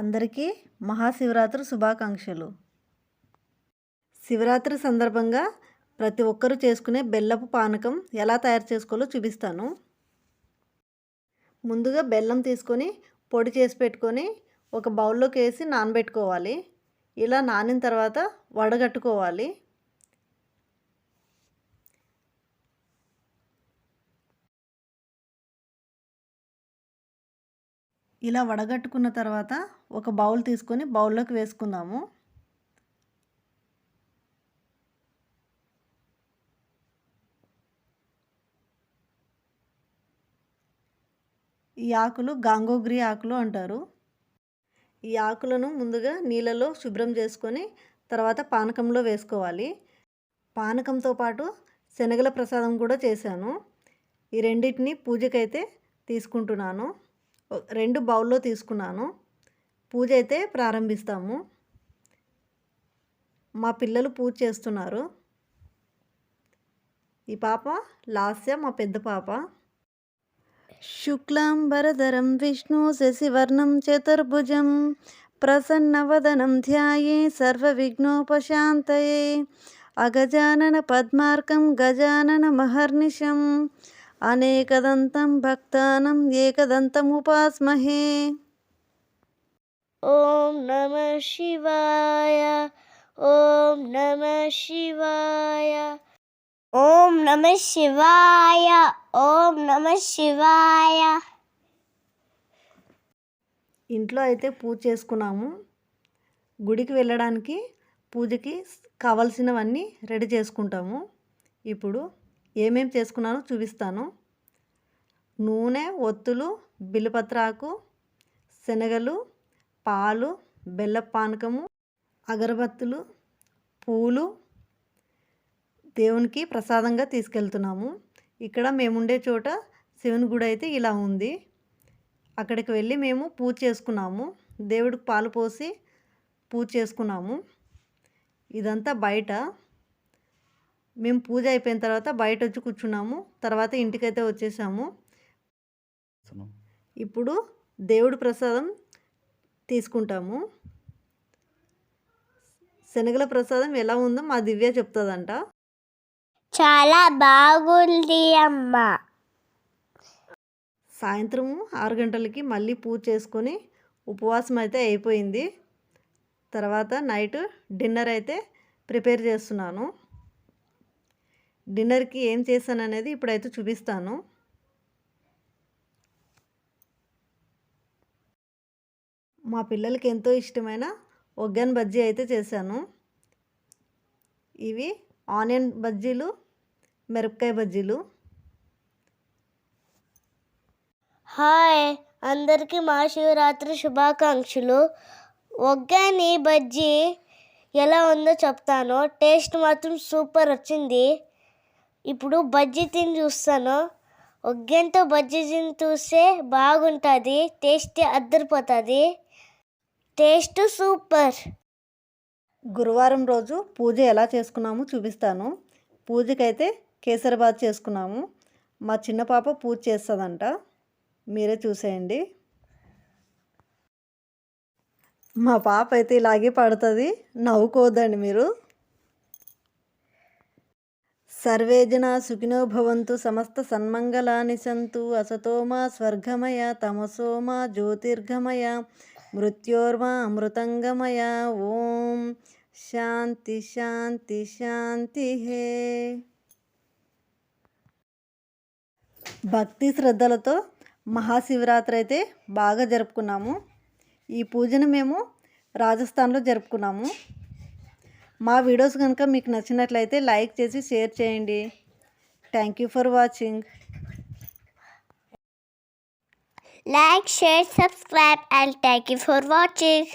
అందరికీ మహాశివరాత్రి శుభాకాంక్షలు. శివరాత్రి సందర్భంగా ప్రతి ఒక్కరూ చేసుకునే బెల్లపు పానకం ఎలా తయారు చేసుకోవాలో చూపిస్తాను. ముందుగా బెల్లం తీసుకొని పొడి చేసి పెట్టుకొని ఒక బౌల్లోకి వేసి నానబెట్టుకోవాలి. ఇలా నానిన తర్వాత వడగట్టుకోవాలి. ఇలా వడగట్టుకున్న తర్వాత ఒక బౌల్ తీసుకొని బౌల్లోకి వేసుకుందాము. ఈ ఆకులు గాంగోగ్రి ఆకులు అంటారు. ఈ ఆకులను ముందుగా నీళ్ళలో శుభ్రం చేసుకొని తర్వాత పానకంలో వేసుకోవాలి. పానకంతో పాటు శనగల ప్రసాదం కూడా చేశాను. ఈ రెండింటిని పూజకైతే తీసుకుంటున్నాను. రెండు బౌల్లో తీసుకున్నాను. పూజ అయితే ప్రారంభిస్తాము. మా పిల్లలు పూజ చేస్తున్నారు. ఈ పాప లాస్య మా పెద్ద పాప. శుక్లాంబరధరం విష్ణు శశివర్ణం చతుర్భుజం. ప్రసన్నవదనం ధ్యాయే సర్వవిఘ్నోపశాంతయే అగజానన పద్మార్కం గజానన మహర్నిశం. అనేకదంతం భక్తానం ఏకదంతముపాస్మహే. ఓం నమ శివాయ ఓం నమ శివాయ. ఓం నమ శివాయ ఓం నమ శివాయ. ఇంట్లో అయితే పూజ చేసుకున్నాము. గుడికి వెళ్ళడానికి పూజకి కావలసినవన్నీ రెడీ చేసుకుంటాము. ఇప్పుడు ఏమేం చేసుకున్నానో చూపిస్తాను. నూనె ఒత్తులు బిల్లుపత్రాకు శనగలు పాలు బెల్ల పానకము అగరబత్తులు పూలు దేవునికి ప్రసాదంగా తీసుకెళ్తున్నాము. ఇక్కడ మేముండే చోట శివుని గుడి అయితే ఇలా ఉంది. అక్కడికి వెళ్ళి మేము పూజ చేసుకున్నాము. దేవుడికి పాలు పోసి పూజ చేసుకున్నాము. ఇదంతా బయట. మేము పూజ అయిపోయిన తర్వాత బయట వచ్చి కూర్చున్నాము. తర్వాత ఇంటికైతే వచ్చేసాము. ఇప్పుడు దేవుడి ప్రసాదం తీసుకుంటాము. శనగల ప్రసాదం ఎలా ఉందో మా దివ్య చెప్తుందంట. చాలా బాగుంది అమ్మ. సాయంత్రము ఆరు గంటలకి మళ్ళీ పూజ చేసుకొని ఉపవాసం అయితే అయిపోయింది. తర్వాత నైట్ డిన్నర్ అయితే ప్రిపేర్ చేస్తున్నాను. డిన్నర్కి ఏం చేశాను అనేది ఇప్పుడైతే చూపిస్తాను. మా పిల్లలకి ఎంతో ఇష్టమైన ఒగ్గన్ బజ్జీ అయితే చేశాను. ఇవి ఆనియన్ బజ్జీలు మిరపకాయ బజ్జీలు. హాయ్! అందరికీ మహాశివరాత్రి శుభాకాంక్షలు. ఒగ్గాని బజ్జీ ఎలా ఉందో చెప్తాను. టేస్ట్ మాత్రం సూపర్ వచ్చింది. ఇప్పుడు బజ్జీ తిని చూస్తాను. ఒగ్గంతో బజ్జీ తిని చూస్తే బాగుంటుంది టేస్ట్ అద్దరిపోతుంది. Taste super. గురువారం రోజు పూజ ఎలా చేసుకున్నామో చూపిస్తాను. పూజకైతే కేసరిబాద్ చేసుకున్నాము. మా చిన్న పాప పూజ చేస్తుందంట. మీరే చూసేయండి. మా పాప అయితే ఇలాగే పడుతుంది. నవ్వుకోవద్దండి మీరు. సర్వే సుఖినోభవంతు సుఖినో భవంతు సమస్త సన్మంగళాని సంతు అసతోమా స్వర్గమయ తమసోమా జ్యోతిర్గమయ మృత్యోర్మా అమృతంగమయ. ఓం శాంతి శాంతి శాంతి హే. భక్తి శ్రద్ధలతో మహాశివరాత్రి అయితే బాగా జరుపుకున్నాము. ఈ పూజను మేము రాజస్థాన్లో జరుపుకున్నాము. మా వీడియోస్ కనుక మీకు నచ్చినట్లయితే లైక్ చేసి షేర్ చేయండి. Thank you for watching like share subscribe and thank you for watching